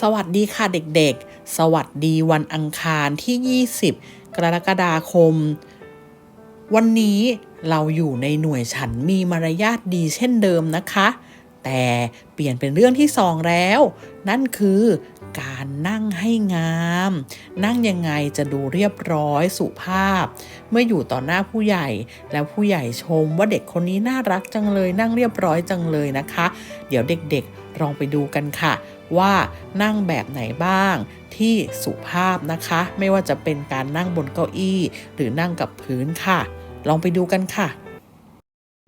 สวัสดีค่ะเด็กๆ สวัสดีวันอังคารที่ 20 กรกฎาคม วันนี้เราอยู่ในหน่วยฉันมีมารยาทดีเช่นเดิมนะคะ แต่เปลี่ยนเป็นเรื่องที่สองแล้ว นั่นคือการนั่งให้งาม นั่งยังไงจะดูเรียบร้อยสุภาพ เมื่ออยู่ต่อหน้าผู้ใหญ่ แล้วผู้ใหญ่ชมว่าเด็กคนนี้น่ารักจังเลย นั่งเรียบร้อยจังเลยนะคะ เดี๋ยวเด็กๆลองไปดูกันค่ะ ว่านั่งแบบไหนบ้างที่สุภาพนะคะ ไม่ว่าจะเป็นการนั่งบนเก้าอี้ หรือนั่งกับพื้นค่ะ ลองไปดูกันค่ะ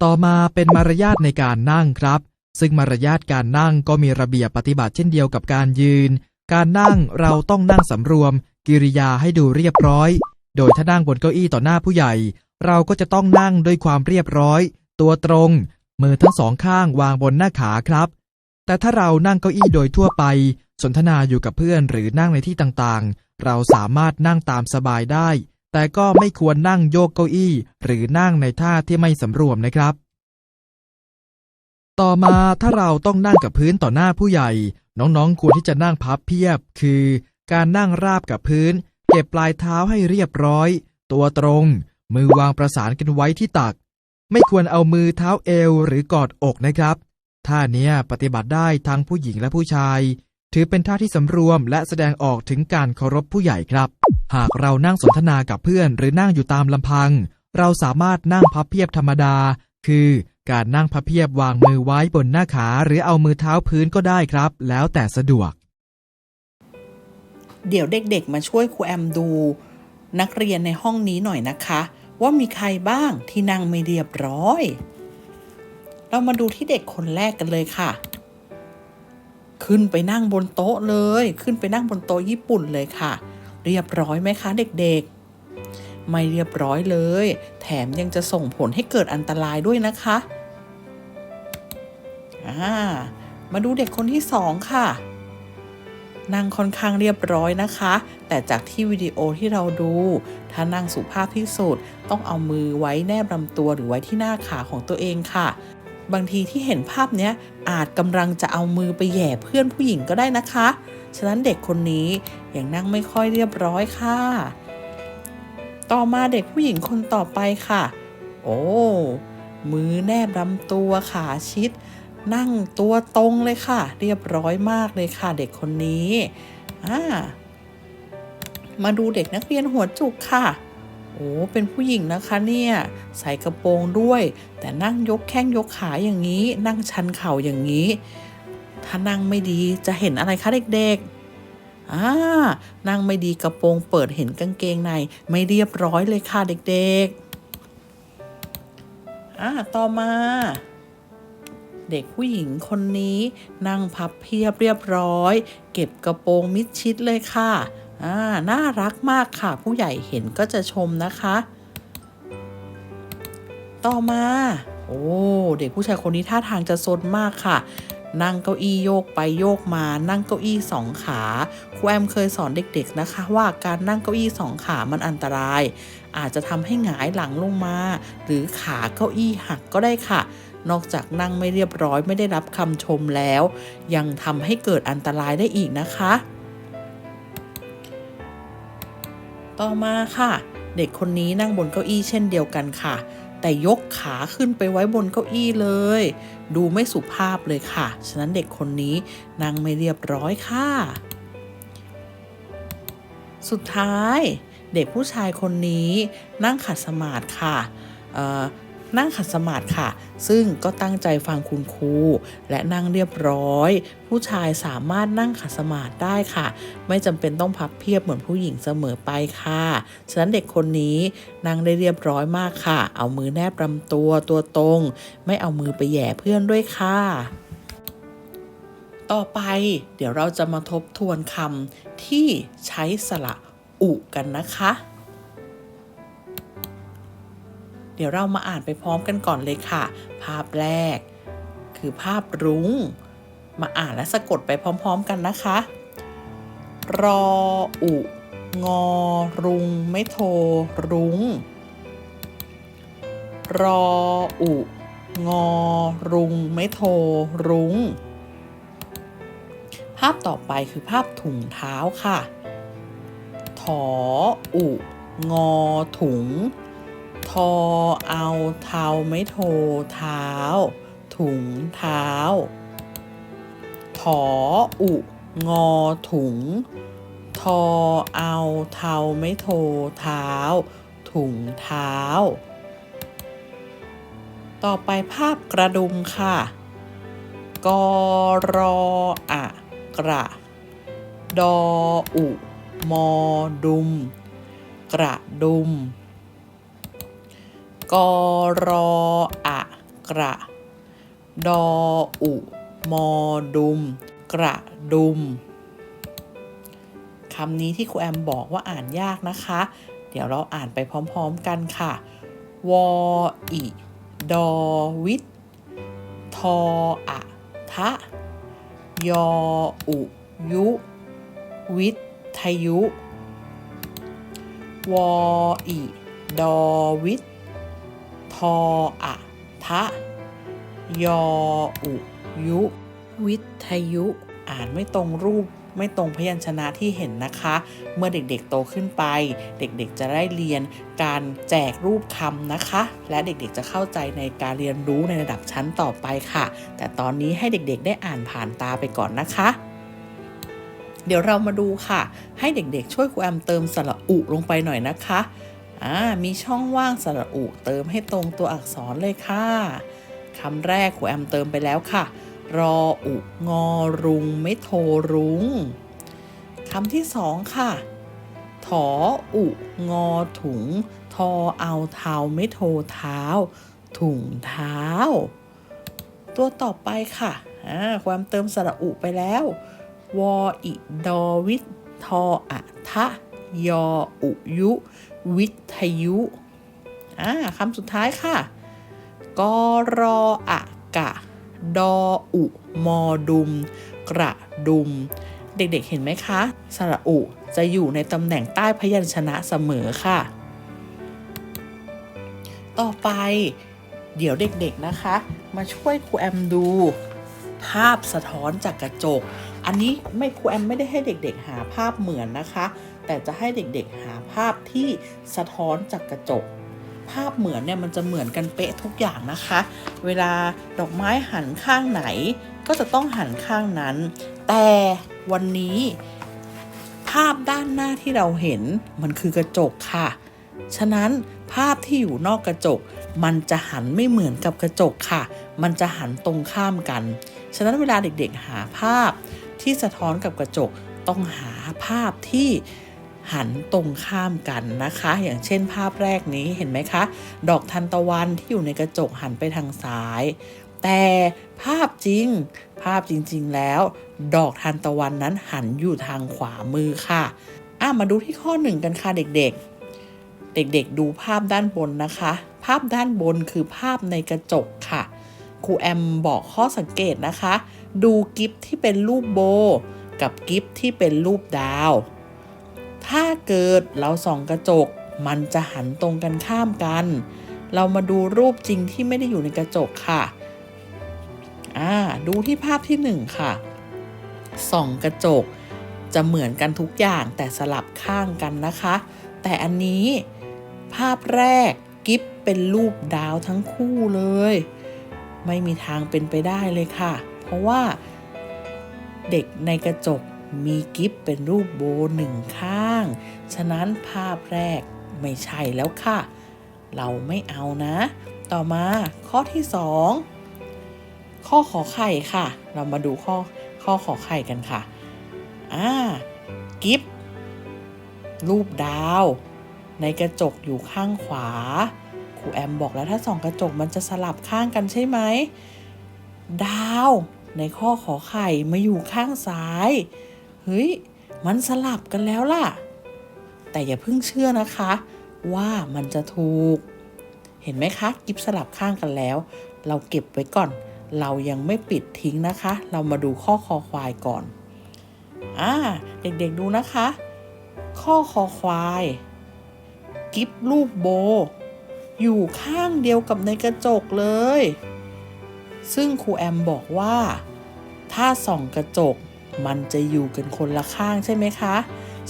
ต่อมาเป็นมารยาทในการนั่งครับ ซึ่งมารยาทการนั่งก็มีระเบียบปฏิบัติเช่นเดียวกับการยืน การนั่งเราต้องนั่งสำรวม กิริยาให้ดูเรียบร้อย โดยถ้านั่งบนเก้าอี้ต่อหน้าผู้ใหญ่ เราก็จะต้องนั่งด้วยความเรียบร้อย ตัวตรง มือทั้งสองข้างวางบนหน้าขาครับ แต่ถ้าเรานั่งเก้าอี้โดยทั่วไป สนทนาอยู่กับเพื่อนหรือนั่งในที่ต่างๆ เราสามารถนั่งตามสบายได้ แต่ก็ไม่ควรนั่งโยกเก้าอี้ หรือนั่งในท่าที่ไม่สำรวมนะครับ ต่อมาถ้าเราต้องนั่งกับพื้นต่อหน้าผู้ใหญ่ น้องๆ ควรที่จะนั่งพับเพียบ คือ การนั่งราบกับพื้น เก็บปลายเท้าให้เรียบร้อย ตัวตรง มือวางประสานกันไว้ที่ตัก ไม่ควรเอามือเท้าเอวหรือกอดอกนะครับ ท่าเนี้ยปฏิบัติได้ทั้งผู้หญิงและผู้ชาย ถือเป็นท่าที่สำรวมและแสดงออกถึงการเคารพผู้ใหญ่ครับ หากเรานั่งสนทนากับเพื่อนหรือนั่งอยู่ตามลำพัง เราสามารถนั่งพับเพียบธรรมดา คือ การนั่งพับเพียบวางมือไว้บนหน้าขาหรือเอามือเท้าพื้นก็ได้ครับ แล้วแต่สะดวก เดี๋ยวเด็กๆ มาช่วยครูแอมดู นักเรียนในห้องนี้หน่อยนะคะ ว่ามีใครบ้างที่นั่งไม่เรียบร้อย เรามาดูที่เด็กคนแรกกันเลยค่ะ ขึ้นไปนั่งบนโต๊ะเลย ขึ้นไปนั่งบนโต๊ะญี่ปุ่นเลยค่ะ เรียบร้อยไหมคะเด็กๆ ไม่เรียบร้อยเลย แถมยังจะส่งผลให้เกิดอันตรายด้วยนะคะอ่ามาดูเด็กคนที่สองค่ะนั่งค่อนข้างเรียบร้อยนะคะ แต่จากที่วิดีโอที่เราดู ถ้านั่งสุภาพที่สุด ต้องเอามือไว้แนบลำตัวหรือไว้ที่หน้าขาของตัวเองค่ะ บางทีที่เห็นภาพเนี้ยอาจกำลังจะเอามือไปแหย่เพื่อนผู้หญิงก็ได้นะคะ ฉะนั้นเด็กคนนี้ยังนั่งไม่ค่อยเรียบร้อยค่ะ ต่อมาเด็กผู้หญิงคนต่อไปค่ะ โอ้ มือแนบลำตัวขาชิด นั่งตัวตรงเลยค่ะ เรียบร้อยมากเลยค่ะเด็กคนนี้ อ่า มาดูเด็กนักเรียนหัวจุกค่ะ โอ้เป็นผู้หญิงนะคะเนี่ยใส่กระโปรงด้วย แต่นั่งยกแข้งยกขาอย่างนี้ นั่งชันเข่าอย่างนี้ ถ้านั่งไม่ดีจะเห็นอะไรคะเด็กๆอ่านั่งไม่ดีกระโปรงเปิดเห็นกางเกงใน ไม่เรียบร้อยเลยค่ะเด็กๆอ่าต่อมาเด็กผู้หญิงคนนี้นั่งพับเพียบเรียบร้อย เก็บกระโปรงมิดชิดเลยค่ะ อ่าน่ารักมากค่ะ ผู้ใหญ่เห็นก็จะชมนะคะ ต่อมา โอ้เด็กผู้ชายคนนี้ท่าทางจะซนมากค่ะ นั่งเก้าอี้โยกไปโยกมา นั่งเก้าอี้สองขาครูแอมเคยสอนเด็กๆนะคะ ว่าการนั่งเก้าอี้สองขามันอันตราย อาจจะทำให้หงายหลังลงมา หรือขาเก้าอี้หักก็ได้ค่ะนอกจากนั่งไม่เรียบร้อยไม่ได้รับคำชมแล้ว ยังทำให้เกิดอันตรายได้อีกนะคะ ต่อมาค่ะ เด็กคนนี้นั่งบนเก้าอี้เช่นเดียวกันค่ะ แต่ยกขาขึ้นไปไว้บนเก้าอี้เลย ดูไม่สุภาพเลยค่ะ ฉะนั้นเด็กคนนี้นั่งไม่เรียบร้อยค่ะ สุดท้าย เด็กผู้ชายคนนี้นั่งขัดสมาธิค่ะ นั่งขัดสมาธิค่ะ ซึ่งก็ตั้งใจฟังคุณครูและนั่งเรียบร้อย ผู้ชายสามารถนั่งขัดสมาธิได้ค่ะ ไม่จำเป็นต้องพับเพียบเหมือนผู้หญิงเสมอไปค่ะ ฉะนั้นเด็กคนนี้นั่งได้เรียบร้อยมากค่ะ เอามือแนบลำตัวตัวตรง ไม่เอามือไปแย่เพื่อนด้วยค่ะต่อไปเดี๋ยวเราจะมาทบทวนคำที่ใช้สระอุกันนะคะ เดี๋ยวเรามาอ่านไปพร้อมกันก่อนเลยค่ะ ภาพแรก คือภาพรุง้ง มาอ่านและสะกดไปพร้อมๆกันนะคะ รออุ งอ รุง ไม่โทรรุง้ง รออุ งอ รุง ไม่โทรรุง้ง ภาพต่อไปคือภาพถุงเท้าค่ะ ถออุ งอถุง ทอเอาเท้าไม่โทเท้า ถุงเท้า ถออุงอถุง ทอเอาเท้าไม่โทเท้า ถุงเท้า ต่อไปภาพกระดุมค่ะกอรออะกระ ดออุ มอดุม กระดุม กอรออะกระ ดออุมอดุม กระดุมคำนี้ที่ครูแอมบอกว่าอ่านยากนะคะ เดี๋ยวเราอ่านไปพร้อมๆกันค่ะ วออิดอวิททออะทะ ยออุยุ วิทยุ วออิดอวิท ออะทะยออุยุ วิทยุ อ่านไม่ตรงรูปไม่ตรงพยัญชนะที่เห็นนะคะ เมื่อเด็กๆโตขึ้นไป เด็กๆจะได้เรียนการแจกรูปคำนะคะ และเด็กๆจะเข้าใจในการเรียนรู้ในระดับชั้นต่อไปค่ะ แต่ตอนนี้ให้เด็กๆได้อ่านผ่านตาไปก่อนนะคะ เดี๋ยวเรามาดูค่ะ ให้เด็กๆช่วยครูแอมเติมสระอุลงไปหน่อยนะคะ อ่ามีช่องว่างสระอุเติมให้ตรงตัวอักษรเลยค่ะคำแรกครูแอมเติมไปแล้วค่ะ รออุงอรุงไม่โทรุงคำที่สองค่ะถออุงอถุง ทอเอาเท้าไม่โทเท้า ถุงเท้า ตัวต่อไปค่ะความเติมสระอุไปแล้ว วออิดอวิททออะทะ ยออุยุ วิทยุอ่าคำสุดท้ายค่ะกรออะกะ ดออุมอดุม กระดุม เด็กๆเห็นไหมคะ สระอุจะอยู่ในตำแหน่งใต้พยัญชนะเสมอค่ะ ต่อไปเดี๋ยวเด็กๆนะคะ มาช่วยครูแอมดู ภาพสะท้อนจากกระจก อันนี้ไม่ครูแอมไม่ได้ให้เด็กๆหาภาพเหมือนนะคะ แต่จะให้เด็กๆหาภาพที่สะท้อนจากกระจก ภาพเหมือนเนี่ยมันจะเหมือนกันเป๊ะทุกอย่างนะคะ เวลาดอกไม้หันข้างไหน ก็จะต้องหันข้างนั้น แต่วันนี้ภาพด้านหน้าที่เราเห็นมันคือกระจกค่ะ ฉะนั้นภาพที่อยู่นอกกระจก มันจะหันไม่เหมือนกับกระจกค่ะ มันจะหันตรงข้ามกัน ฉะนั้นเวลาเด็กๆหาภาพที่สะท้อนกับกระจกต้องหาภาพที่ หันตรงข้ามกันนะคะ อย่างเช่นภาพแรกนี้เห็นไหมคะ ดอกทันตะวันที่อยู่ในกระจกหันไปทางซ้าย แต่ภาพจริง ภาพจริงๆแล้ว ดอกทันตะวันนั้นหันอยู่ทางขวามือค่ะอะมาดูที่ข้อหนึ่งกันค่ะเด็กๆ เด็กๆ ดูภาพด้านบนนะคะ ภาพด้านบนคือภาพในกระจกค่ะครูแอมบอกข้อสังเกตนะคะ ดูกิฟที่เป็นรูปโบ กับกิฟที่เป็นรูปดาว ถ้าเกิดเราส่องกระจก มันจะหันตรงกันข้ามกัน เรามาดูรูปจริงที่ไม่ได้อยู่ในกระจกค่ะ อ่า ดูที่ภาพที่หนึ่งค่ะ ส่องกระจก จะเหมือนกันทุกอย่างแต่สลับข้างกันนะคะ แต่อันนี้ภาพแรกกิฟเป็นรูปดาวทั้งคู่เลย ไม่มีทางเป็นไปได้เลยค่ะ เพราะว่าเด็กในกระจก มีกิฟเป็นรูปโบหนึ่งข้าง ฉะนั้นภาพแรกไม่ใช่แล้วค่ะ เราไม่เอานะ ต่อมาข้อที่สองข้อขอไข่ค่ะ เรามาดูข้อข้อขอไข่กันค่ะ อ่า กิฟรูปดาว ในกระจกอยู่ข้างขวา ครูแอมบอกแล้วถ้าส่องกระจกมันจะสลับข้างกันใช่ไหม ดาวในข้อขอไข่มาอยู่ข้างซ้าย เฮ้ย มันสลับกันแล้วล่ะ แต่อย่าเพิ่งเชื่อนะคะ ว่ามันจะถูก เห็นไหมคะกิฟสลับข้างกันแล้ว เราเก็บไว้ก่อน เรายังไม่ปิดทิ้งนะคะ เรามาดูข้อคอควายก่อนอ่าเด็กๆดูนะคะ ข้อคอควาย กิฟรูปโบ อยู่ข้างเดียวกับในกระจกเลย ซึ่งครูแอมบอกว่า ถ้าส่องกระจก มันจะอยู่กันคนละข้างใช่ไหมคะ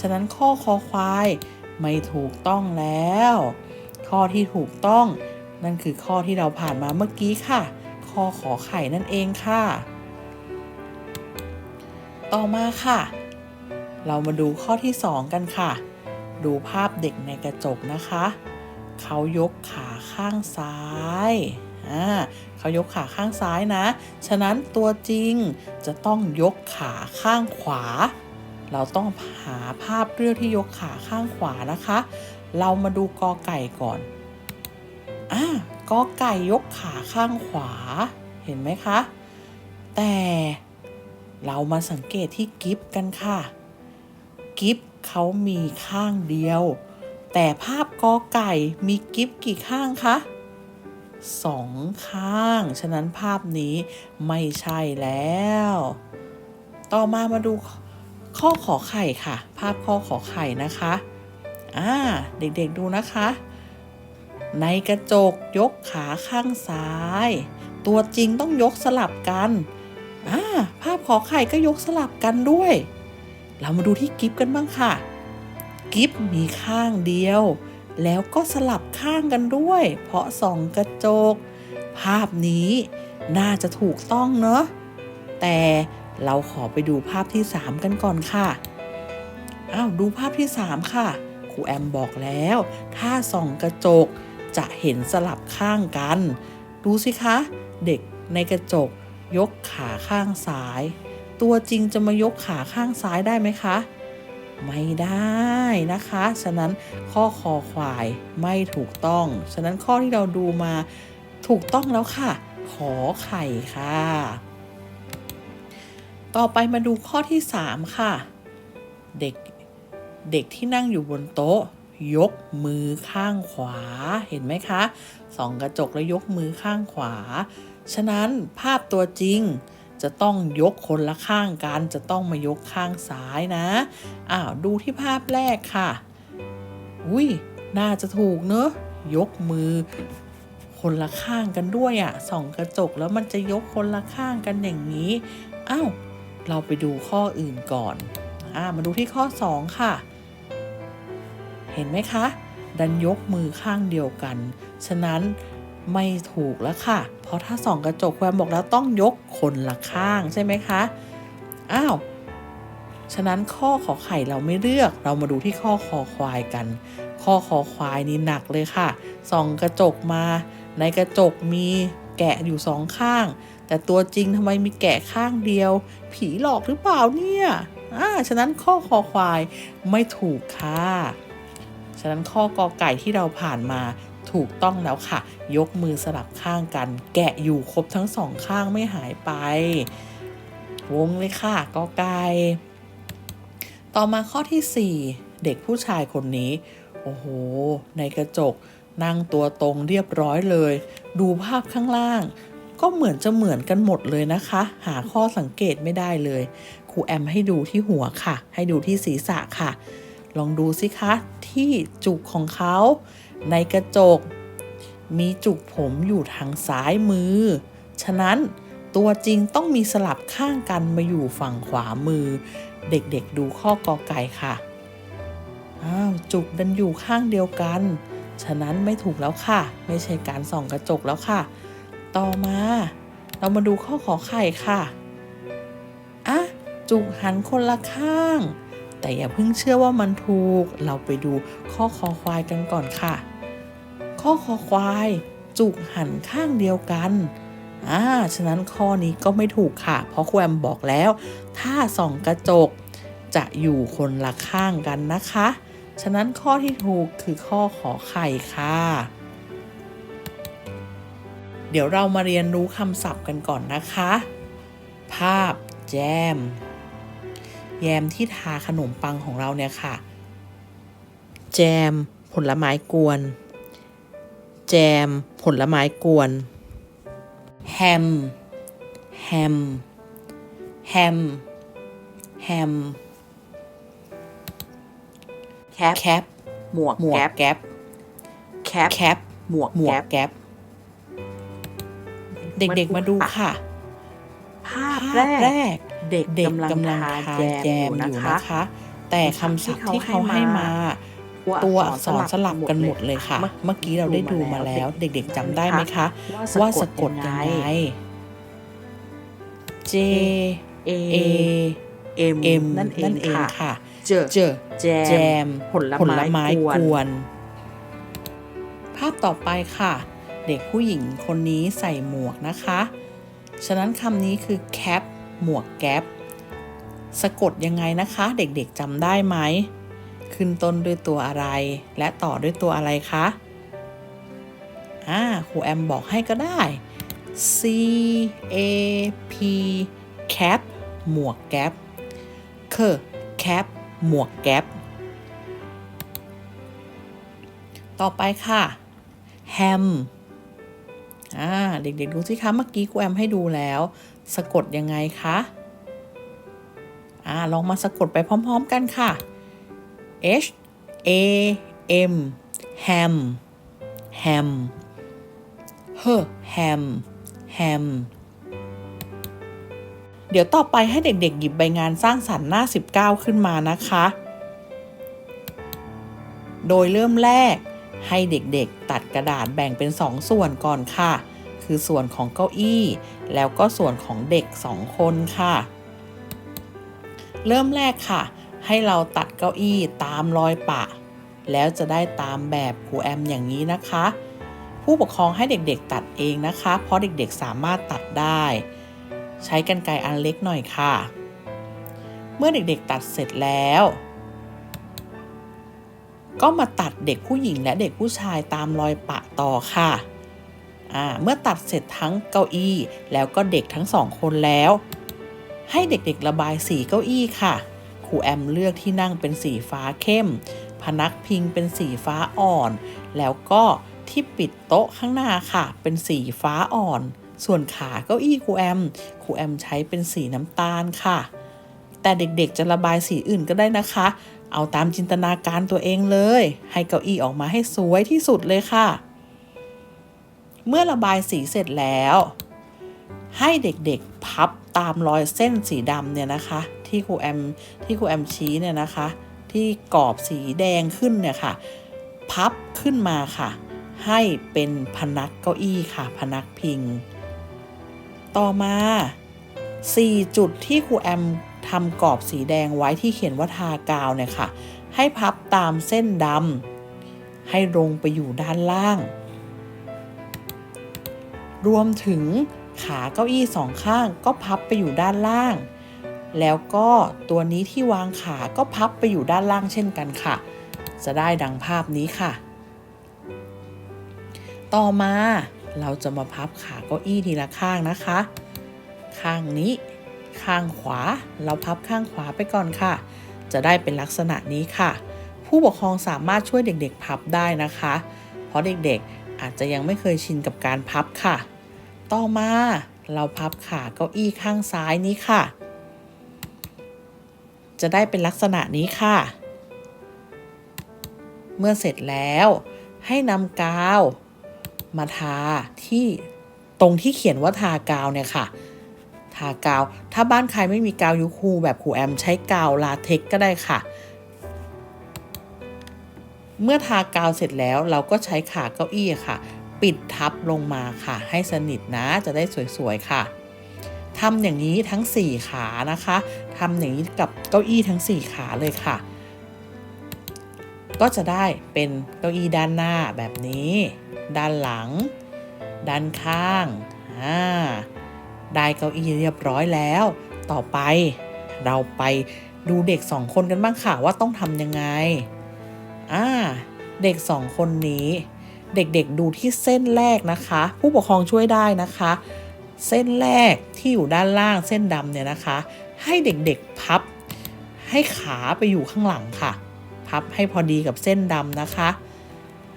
ฉะนั้นข้อคอควายไม่ถูกต้องแล้ว ข้อที่ถูกต้อง นั่นคือข้อที่เราผ่านมาเมื่อกี้ค่ะ ข้อขอไข่นั่นเองค่ะ ต่อมาค่ะ เรามาดูข้อที่ 2 กันค่ะ ดูภาพเด็กในกระจกนะคะ เขายกขาข้างซ้าย อ่าเขายกขาข้างซ้ายนะ ฉะนั้นตัวจริงจะต้องยกขาข้างขวา เราต้องหาภาพเรื่องที่ยกขาข้างขวานะคะ เรามาดูกอไก่ก่อนอ่ากอไก่ยกขาข้างขวา เห็นไหมคะ แต่เรามาสังเกตที่กิฟกันค่ะ กิฟเขามีข้างเดียว แต่ภาพกอไก่มีกิฟกี่ข้างคะ สองข้าง ฉะนั้นภาพนี้ไม่ใช่แล้ว ต่อมามาดูข้อขอไข่ค่ะ ภาพข้อขอไข่นะคะอ่าเด็กๆดูนะคะ ในกระจกยกขาข้างซ้าย ตัวจริงต้องยกสลับกันอ่าภาพขอไข่ก็ยกสลับกันด้วย เรามาดูที่กิฟกันบ้างค่ะ กิฟมีข้างเดียว แล้วก็สลับข้างกันด้วย เพราะส่องกระจก ภาพนี้น่าจะถูกต้องเนอะแต่เราขอไปดูภาพที่ 3 กันก่อนค่ะอ้าวดูภาพที่ 3 ค่ะครูแอมบอกแล้ว ถ้าส่องกระจกจะเห็นสลับข้างกัน ดูสิคะ เด็กในกระจกยกขาข้างซ้าย ตัวจริงจะมายกขาข้างซ้ายได้ไหมคะ ไม่ได้นะคะ ฉะนั้นข้อคอควายไม่ถูกต้อง ฉะนั้นข้อที่เราดูมาถูกต้องแล้วค่ะ ขอไข่ค่ะ ต่อไปมาดูข้อที่ 3 ค่ะ เด็กเด็กที่นั่งอยู่บนโต๊ะ ยกมือข้างขวาเห็นไหมคะส่องกระจกแล้วยกมือข้างขวา ฉะนั้นภาพตัวจริง จะต้องยกคนละข้างกัน จะต้องมายกข้างซ้ายนะ อ้าวดูที่ภาพแรกค่ะ อุ้ยน่าจะถูกเนอะยกมือคนละข้างกันด้วยอะ่ะส่องกระจกแล้วมันจะยกคนละข้างกันอย่างนี้อ้าวเราไปดูข้ออื่นก่อนอ่ามาดูที่ข้อ 2 ค่ะ เห็นไหมคะ ดันยกมือข้างเดียวกัน ฉะนั้น ไม่ถูกแล้วค่ะ เพราะถ้าส่องกระจกแวมบอกแล้วต้องยกคนละข้างใช่ไหมคะ อ้าว ฉะนั้นข้อขอไข่เราไม่เลือก เรามาดูที่ข้อคอควายกัน ข้อคอควายนี่หนักเลยค่ะ ส่องกระจกมา ในกระจกมีแกะอยู่สองข้าง แต่ตัวจริงทำไมมีแกะข้างเดียว ผีหลอกหรือเปล่าเนี่ยอ่าฉะนั้นข้อคอควายไม่ถูกค่ะ ฉะนั้นข้อกอไก่ที่เราผ่านมาถูกต้องแล้วค่ะ ยกมือสลับข้างกัน แกะอยู่ครบทั้งสองข้างไม่หายไป วงเลยค่ะกอไก่ต่อมาข้อที่ 4 เด็กผู้ชายคนนี้ โอ้โห ในกระจก นั่งตัวตรงเรียบร้อยเลย ดูภาพข้างล่าง ก็เหมือนจะเหมือนกันหมดเลยนะคะ หาข้อสังเกตไม่ได้เลย ครูแอมให้ดูที่หัวค่ะ ให้ดูที่ศีรษะค่ะ ลองดูสิคะ ที่จุกของเขา ในกระจก มีจุกผมอยู่ทางซ้ายมือ ฉะนั้นตัวจริงต้องมีสลับข้างกันมาอยู่ฝั่งขวามือ เด็กๆดูข้อกอไก่ค่ะ อ้าว จุกดันอยู่ข้างเดียวกัน ฉะนั้นไม่ถูกแล้วค่ะ ไม่ใช่การส่องกระจกแล้วค่ะ ต่อมา เรามาดูข้อขอไข่ค่ะอะจุกหันคนละข้าง แต่อย่าเพิ่งเชื่อว่ามันถูก เราไปดูข้อคอควายกันก่อนค่ะ ข้อคอควาย จุกหันข้างเดียวกันอ่าฉะนั้นข้อนี้ก็ไม่ถูกค่ะ เพราะแครูแอมบอกแล้ว ถ้าส่องกระจกจะอยู่คนละข้างกันนะคะ ฉะนั้นข้อที่ถูกคือข้อขอไข่ค่ะ เดี๋ยวเรามาเรียนรู้คำศัพท์กันก่อนนะคะ ภาพแจมแยมที่ทาขนมปังของเราเนี่ยค่ะ แจม ผลไม้กวน แจม ผลไม้กวนแฮมแฮมแฮมแฮมแคปแคปหมวกหมวกแก๊ปแก๊ปแคปแคปหมวกหมวกแก๊ปแก๊ปเด็กๆมาดูค่ะ ภาพภาพแรแรกกเด็กเด็กกำลังกำลังทาทาแจแจมมออยู่ยู่นะนะคะคะ แต่คำศัพท์ที่เขาให้มา ตัวอักษรสลับกันหมดเลยค่ะ เมื่อกี้เราได้ดูมาแล้ว เด็กๆจำได้ไหมคะ ว่าว่าสะสะกกดดยัยังงไงไง J A A M M นั่นเอนั่งนเองค่ะค่ะ เจอเจอแจแจมมผลผลไม้ไม้กกววนนภาพต่อไปค่ะ เด็กผู้หญิงคนนี้ใส่หมวกนะคะ ฉะนั้นคำนี้คือ cap หมวกแก๊ปสะกดยังไงนะคะ เด็กๆจำได้ไหม ขึ้นต้นด้วยตัวอะไร และต่อด้วยตัวอะไรคะอ่าครูแอมบอกให้ก็ได้ C A P cap หมวกแก๊ปเค cap หมวกแก๊ปต่อไปค่ะแฮมอ่าเด็กๆดูสิคะเมื่อกี้ครูแอมให้ดูแล้ว สะกดยังไงคะอ่าลองมาสะกดไปพร้อม ๆ กันค่ะ H A M แฮมแฮมเฮแฮมแฮมเดี๋ยวต่อไปให้เด็กๆ หยิบใบงานสร้างสรรค์หน้า 19 ขึ้นมานะคะ โดยเริ่มแรกให้เด็กๆ ตัดกระดาษแบ่งเป็น 2 ส่วนก่อนค่ะ คือส่วนของเก้าอี้ แล้วก็ส่วนของเด็ก 2 คนค่ะ เริ่มแรกค่ะ ให้เราตัดเก้าอี้ตามรอยปะ แล้วจะได้ตามแบบครูแอมอย่างนี้นะคะ ผู้ปกครองให้เด็กๆตัดเองนะคะ เพราะเด็กๆสามารถตัดได้ ใช้กรรไกรอันเล็กหน่อยค่ะ เมื่อเด็กๆตัดเสร็จแล้ว ก็มาตัดเด็กผู้หญิงและเด็กผู้ชายตามรอยปะต่อค่ะเมื่อตัดเสร็จทั้งเก้าอี้แล้วก็เด็กทั้งสองคนแล้ว ให้เด็กๆระบายสีเก้าอี้ค่ะ ครูแอมเลือกที่นั่งเป็นสีฟ้าเข้ม พนักพิงเป็นสีฟ้าอ่อน แล้วก็ที่ปิดโต๊ะข้างหน้าค่ะ เป็นสีฟ้าอ่อน ส่วนขาเก้าอี้ครูแอมครูแอมใช้เป็นสีน้ำตาลค่ะ แต่เด็กๆจะระบายสีอื่นก็ได้นะคะ เอาตามจินตนาการตัวเองเลย ให้เก้าอี้ออกมาให้สวยที่สุดเลยค่ะ เมื่อระบายสีเสร็จแล้ว ให้เด็กๆพับตามรอยเส้นสีดำเนี่ยนะคะ ที่ครูแอมที่ครูแอมชี้เนี่ยนะคะ ที่กรอบสีแดงขึ้นเนี่ยค่ะ พับขึ้นมาค่ะ ให้เป็นพนักเก้าอี้ค่ะ พนักพิง ต่อมา 4 จุดที่ครูแอมทำกรอบสีแดงไว้ที่เขียนว่าทากาวเนี่ยค่ะ ให้พับตามเส้นดำให้ลงไปอยู่ด้านล่าง รวมถึงขาเก้าอี้สองข้างก็พับไปอยู่ด้านล่าง แล้วก็ตัวนี้ที่วางขาก็พับไปอยู่ด้านล่างเช่นกันค่ะ จะได้ดังภาพนี้ค่ะ ต่อมาเราจะมาพับขาเก้าอี้ทีละข้างนะคะ ข้างนี้ ข้างขวา เราพับข้างขวาไปก่อนค่ะ จะได้เป็นลักษณะนี้ค่ะ ผู้ปกครองสามารถช่วยเด็กๆ พับได้นะคะ เพราะเด็กๆอาจจะยังไม่เคยชินกับการพับค่ะ ต่อมาเราพับขาเก้าอี้ข้างซ้ายนี้ค่ะ จะได้เป็นลักษณะนี้ค่ะ เมื่อเสร็จแล้วให้นำกาว มาทาที่ตรงที่เขียนว่าทากาวเนี่ยค่ะ ทากาว ถ้าบ้านใครไม่มีกาวยูคูแบบครูแอมใช้กาวลาเท็กก็ได้ค่ะ เมื่อทากาวเสร็จแล้วเราก็ใช้ขาเก้าอี้ค่ะ ปิดทับลงมาค่ะ ให้สนิทนะจะได้สวยๆค่ะทำอย่างนี้ทั้ง 4 ขานะคะ ทำอย่างนี้กับเก้าอี้ทั้ง 4 ขาเลยค่ะ ก็จะได้เป็นเก้าอี้ด้านหน้าแบบนี้ ด้านหลัง ด้านข้างอ่าได้เก้าอี้เรียบร้อยแล้ว ต่อไปเราไปดูเด็กสองคนกันบ้างค่ะว่าต้องทำยังไงอ่าเด็กสองคนนี้ เด็กๆดูที่เส้นแรกนะคะ ผู้ปกครองช่วยได้นะคะ เส้นแรกที่อยู่ด้านล่างเส้นดำเนี่ยนะคะ ให้เด็กๆพับ ให้ขาไปอยู่ข้างหลังค่ะ พับให้พอดีกับเส้นดำนะคะ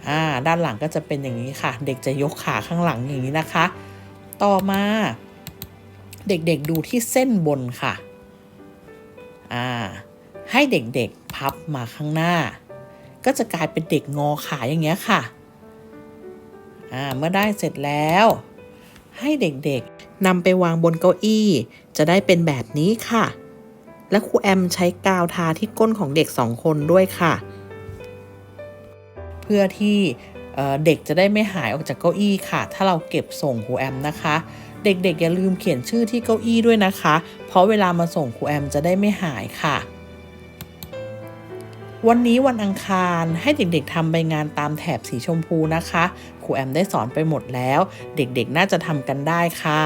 อ่าด้านหลังก็จะเป็นอย่างนี้ค่ะ เด็กจะยกขาข้างหลังอย่างนี้นะคะ ต่อมาเด็กๆดูที่เส้นบนค่ะอ่าให้เด็กๆพับมาข้างหน้า ก็จะกลายเป็นเด็กงอขาอย่างเงี้ยค่ะอ่าเมื่อได้เสร็จแล้ว ให้เด็กๆนำไปวางบนเก้าอี้ จะได้เป็นแบบนี้ค่ะ และครูแอมใช้กาวทาที่ก้นของเด็กสองคนด้วยค่ะ เพื่อที่เอ่เด็กจะได้ไม่หายออกจากเก้าอี้ค่ะ ถ้าเราเก็บส่งครูแอมนะคะ เด็กๆอย่าลืมเขียนชื่อที่เก้าอี้ด้วยนะคะ เพราะเวลามาส่งครูแอมจะได้ไม่หายค่ะ วันนี้วันอังคารให้เด็กๆทำใบงานตามแถบสีชมพูนะคะ รูแอมได้สอนไปหมดแล้ว เด็กๆน่าจะทำกันได้ค่ะ